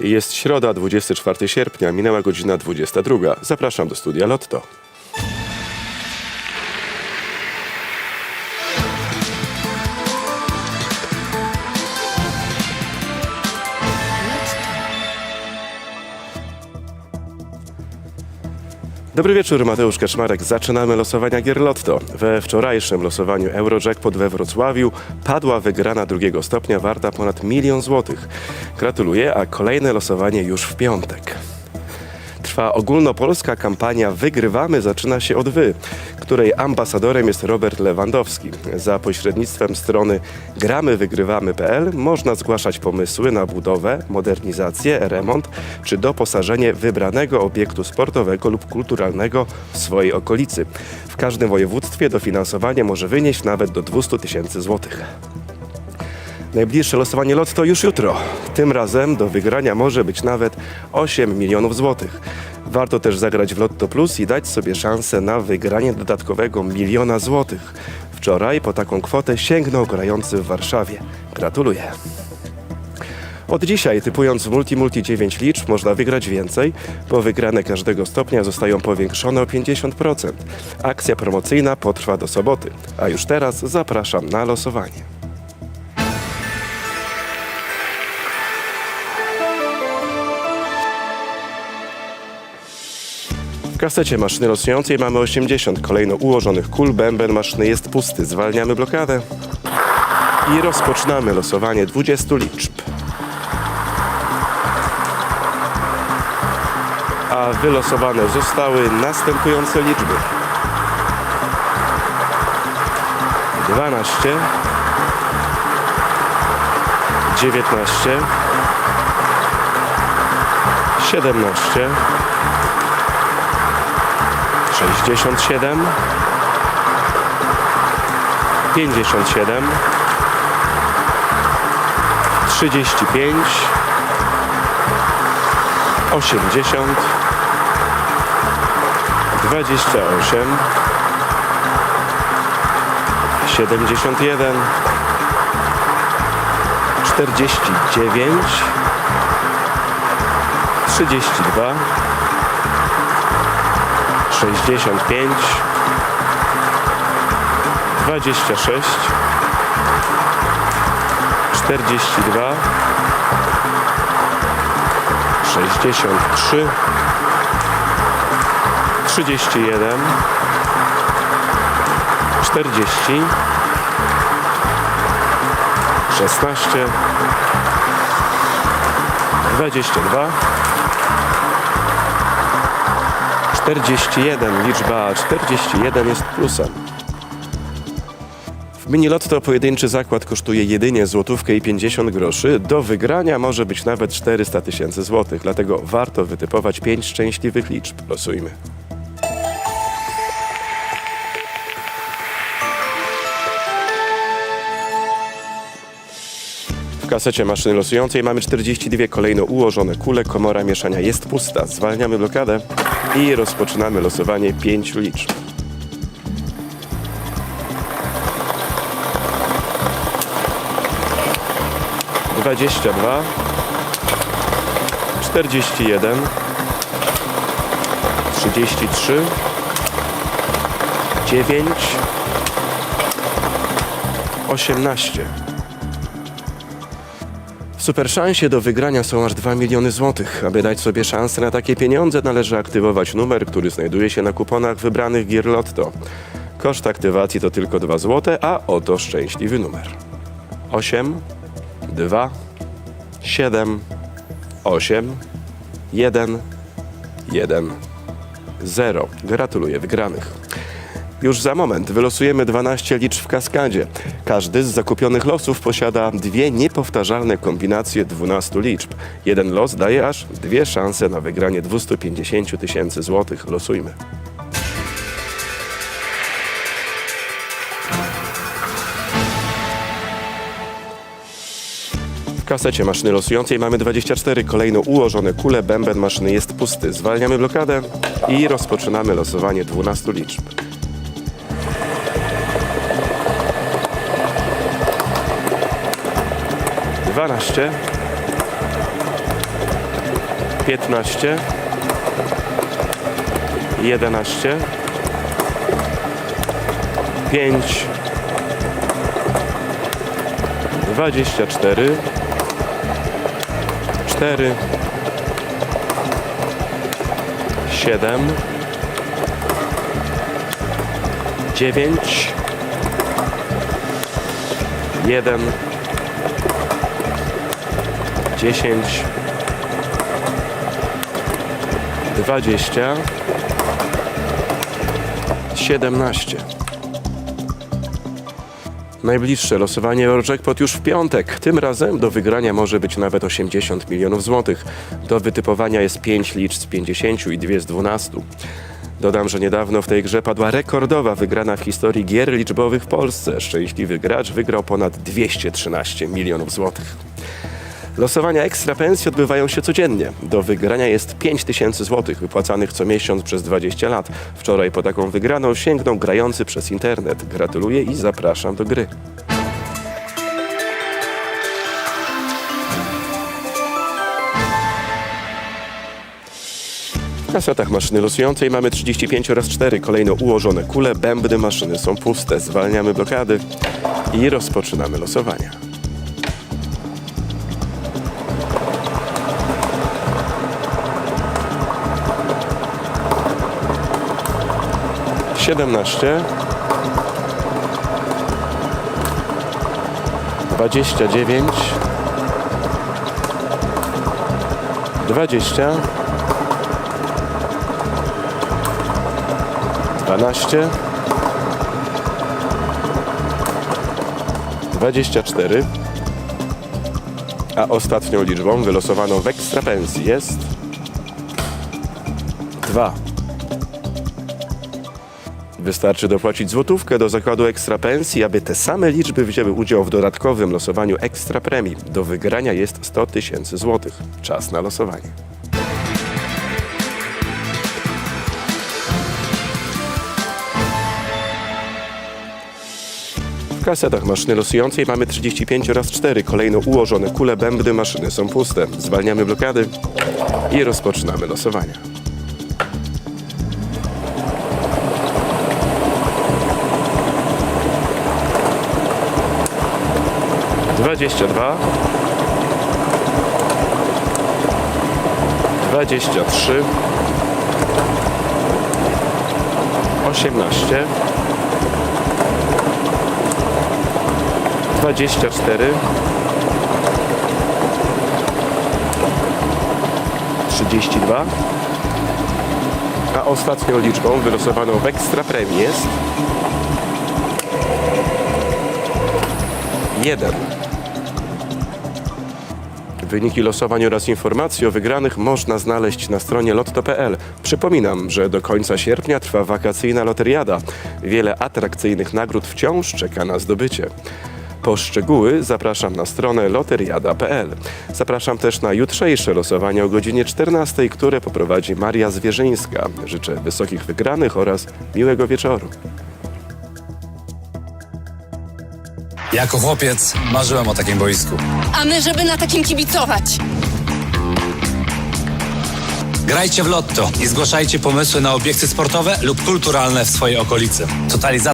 Jest środa, 24 sierpnia, minęła godzina 22. Zapraszam do studia Lotto. Dobry wieczór, Mateusz Kaczmarek. Zaczynamy losowania gier Lotto. We wczorajszym losowaniu Eurojackpot we Wrocławiu padła wygrana drugiego stopnia warta ponad milion złotych. Gratuluję, a kolejne losowanie już w piątek. Trwa ogólnopolska kampania Wygrywamy zaczyna się od Wy, której ambasadorem jest Robert Lewandowski. Za pośrednictwem strony gramywygrywamy.pl można zgłaszać pomysły na budowę, modernizację, remont czy doposażenie wybranego obiektu sportowego lub kulturalnego w swojej okolicy. W każdym województwie dofinansowanie może wynieść nawet do 200 tysięcy złotych. Najbliższe losowanie lotto już jutro. Tym razem do wygrania może być nawet 8 milionów złotych. Warto też zagrać w Lotto Plus i dać sobie szansę na wygranie dodatkowego miliona złotych. Wczoraj po taką kwotę sięgnął grający w Warszawie. Gratuluję. Od dzisiaj, typując w Multi Multi 9 liczb, można wygrać więcej, bo wygrane każdego stopnia zostają powiększone o 50%. Akcja promocyjna potrwa do soboty, a już teraz zapraszam na losowanie. Kasecie maszyny losującej mamy 80 kolejno ułożonych kul. Bęben maszyny jest pusty. Zwalniamy blokadę i rozpoczynamy losowanie 20 liczb. A wylosowane zostały następujące liczby. 12 19 17 67 57 35 80 28 71 49 32 65 26 42 63 31 40 16 22 41, liczba 41 jest plusem. W mini lotto pojedynczy zakład kosztuje jedynie złotówkę i 50 groszy. Do wygrania może być nawet 400 tysięcy złotych, dlatego warto wytypować 5 szczęśliwych liczb. Losujmy. Kasecie maszyny losującej mamy 42 kolejno ułożone kule. Komora mieszania jest pusta. Zwalniamy blokadę i rozpoczynamy losowanie 5 liczb. Dwadzieścia dwa, czterdzieści jeden, trzydzieści trzy, dziewięć, osiemnaście. Super szansie do wygrania są aż 2 miliony złotych. Aby dać sobie szansę na takie pieniądze, należy aktywować numer, który znajduje się na kuponach wybranych gier Lotto. Koszt aktywacji to tylko 2 zł, a oto szczęśliwy numer. 8, 2, 7, 8, 1, 1, 0. Gratuluję wygranych. Już za moment wylosujemy 12 liczb w kaskadzie. Każdy z zakupionych losów posiada dwie niepowtarzalne kombinacje 12 liczb. Jeden los daje aż dwie szanse na wygranie 250 tysięcy złotych. Losujmy. W kasecie maszyny losującej mamy 24 kolejno ułożone kule. Bęben maszyny jest pusty. Zwalniamy blokadę i rozpoczynamy losowanie 12 liczb. 12 15, 11, 5, 24, 4, 7, 9, 1, 10, 20, 17. Najbliższe losowanie Eurojackpot już w piątek. Tym razem do wygrania może być nawet 80 milionów złotych. Do wytypowania jest 5 liczb z 50 i 2 z 12. Dodam, że niedawno w tej grze padła rekordowa wygrana w historii gier liczbowych w Polsce. Szczęśliwy gracz wygrał ponad 213 milionów złotych. Losowania ekstra pensji odbywają się codziennie. Do wygrania jest 5 tysięcy złotych wypłacanych co miesiąc przez 20 lat. Wczoraj po taką wygraną sięgnął grający przez internet. Gratuluję i zapraszam do gry. W kasetach maszyny losującej mamy 35 oraz 4 kolejno ułożone kule, bębny maszyny są puste. Zwalniamy blokady i rozpoczynamy losowania. Siedemnaście. Dwadzieścia dziewięć. Dwadzieścia. Dwanaście. Dwadzieścia cztery. A ostatnią liczbą wylosowaną w ekstra pensji jest dwa. Wystarczy dopłacić złotówkę do zakładu ekstra pensji, aby te same liczby wzięły udział w dodatkowym losowaniu ekstra premii. Do wygrania jest 100 tysięcy złotych. Czas na losowanie. W kasetach maszyny losującej mamy 35 oraz 4. Kolejno ułożone kule bębny maszyny są puste. Zwalniamy blokady i rozpoczynamy losowanie. 22 23 18 24 32 a ostatnią liczbą wylosowaną w ekstra premii jest 1 Wyniki losowań oraz informacje o wygranych można znaleźć na stronie lotto.pl. Przypominam, że do końca sierpnia trwa wakacyjna loteriada. Wiele atrakcyjnych nagród wciąż czeka na zdobycie. Po szczegóły zapraszam na stronę loteriada.pl. Zapraszam też na jutrzejsze losowanie o godzinie 14, które poprowadzi Maria Zwierzyńska. Życzę wysokich wygranych oraz miłego wieczoru. Jako chłopiec marzyłem o takim boisku. A my, żeby na takim kibicować. Grajcie w lotto i zgłaszajcie pomysły na obiekty sportowe lub kulturalne w swojej okolicy. Totalizacja